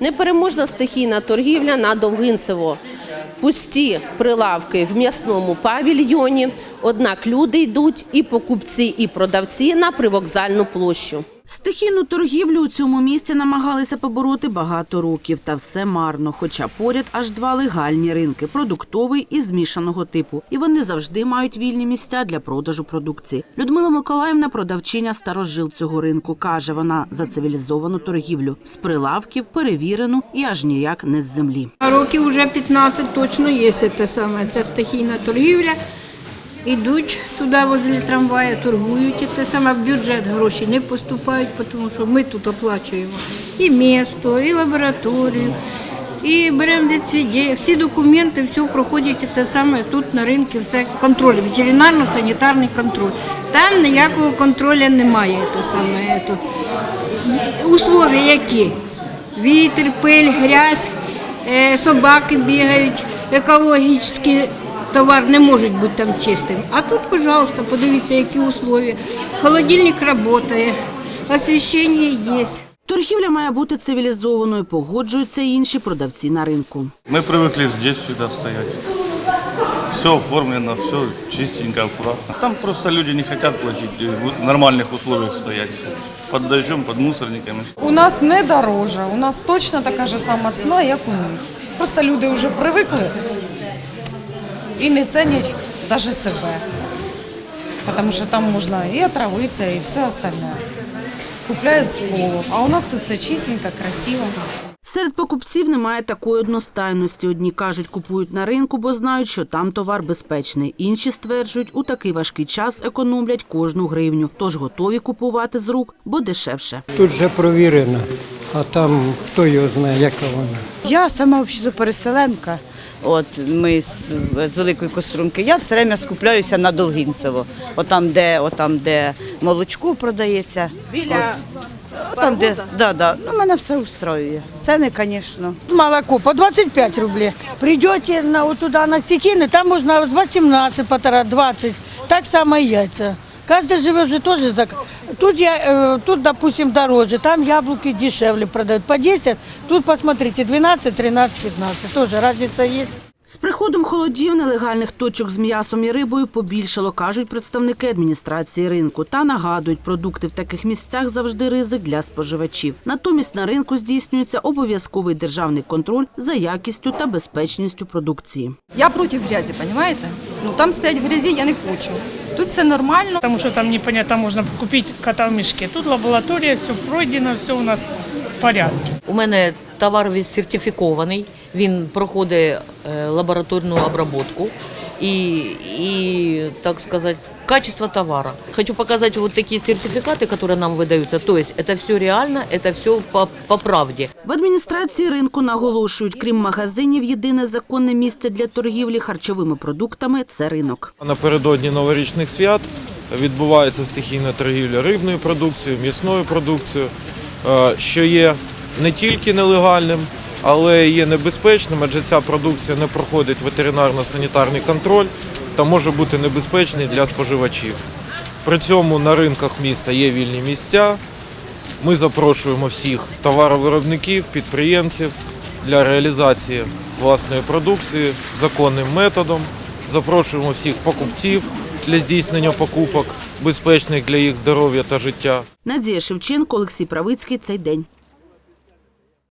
Непереможна стихійна торгівля на Довгинцево. Пусті прилавки в м'ясному павільйоні. Однак люди йдуть і покупці, і продавці на привокзальну площу. Стихійну торгівлю у цьому місті намагалися побороти багато років, та все марно. Хоча поряд аж два легальні ринки продуктовий і змішаного типу. І вони завжди мають вільні місця для продажу продукції. Людмила Миколаївна, продавчиня старожил цього ринку, каже, вона за цивілізовану торгівлю з прилавків перевірену і аж ніяк не з землі. Років вже 15 точно є те саме. Це стихійна торгівля. Ідуть туди возле трамвая, торгують і те саме в бюджет гроші не поступають, тому що ми тут оплачуємо і місто, і лабораторію, і беремо відсвіді. Всі документи, все проходять те саме тут на ринку, все контроль, ветеринарно-санітарний контроль. Там ніякого контролю немає. Те саме, тут. Условия які? Вітер, пиль, грязь, е, собаки бігають, екологічний товар не може бути там чистим. А тут, пожалуйста, подивіться, які условия. Холодильник працює, освіщення є. Торгівля має бути цивілізованою, погоджуються і інші продавці на ринку. Мы привыкли здесь всегда стоять. Все оформлено, все чистенько, аккуратно. Там просто люди не хотят платить, и в нормальных условиях стоять. Под дождем, под мусорниками. У нас не дороже, у нас точно така ж сама ціна, як у них. Просто люди вже привикли і не цінять навіть себе. Тому що там можна і отравитися, і все остальне. Купляють з полу. А у нас тут все чистенько, красиво. Серед покупців немає такої одностайності. Одні кажуть, купують на ринку, бо знають, що там товар безпечний. Інші стверджують, у такий важкий час економлять кожну гривню, тож готові купувати з рук, бо дешевше. Тут вже провірено, а там хто його знає, яка вона. Я сама взагалі переселенка. От ми з, з великої кострунки. Я все время скупляюся на Долгінцево. Отам, де, отам, де молочко продається. Біля От, там, де, да, да. Ну, мене все устроює. Ціни, звісно. Молоко по 25 рублей. Придете на, вот туда на Стекины, там можно с 18, полтора, 20. Так само и яйца. Каждый живет же тоже за... Тут, я, э, тут, допустим, дороже, там яблоки дешевле продают. По 10, тут посмотрите, 12, 13, 15. Тоже разница есть. З приходом холодів нелегальних точок з м'ясом і рибою побільшало, кажуть представники адміністрації ринку. Та нагадують, продукти в таких місцях завжди ризик для споживачів. Натомість на ринку здійснюється обов'язковий державний контроль за якістю та безпечністю продукції. Я против грязи, понимаете? Ну там стоять в грязі, я не хочу. Тут все нормально. Тому що там непонятно, можна купити кота в мішки. Тут лабораторія, все пройдено, все у нас в порядку. У мене товар весь сертифікований, він проходить е, лабораторну обробку і, і, так сказати, качество товара. Хочу показати вот такі сертифікати, які нам видаються. Тобто, це все реально, це все по, по правді. В адміністрації ринку наголошують, крім магазинів, єдине законне місце для торгівлі харчовими продуктами це ринок. Напередодні новорічних свят відбувається стихійна торгівля рибною продукцією, м'ясною продукцією, е, що є не тільки нелегальним, але є небезпечним, адже ця продукція не проходить ветеринарно-санітарний контроль та може бути небезпечний для споживачів. При цьому на ринках міста є вільні місця. Ми запрошуємо всіх товаровиробників, підприємців для реалізації власної продукції законним методом. Запрошуємо всіх покупців для здійснення покупок, безпечних для їх здоров'я та життя. Надія Шевченко, Олексій Правицький. Цей день.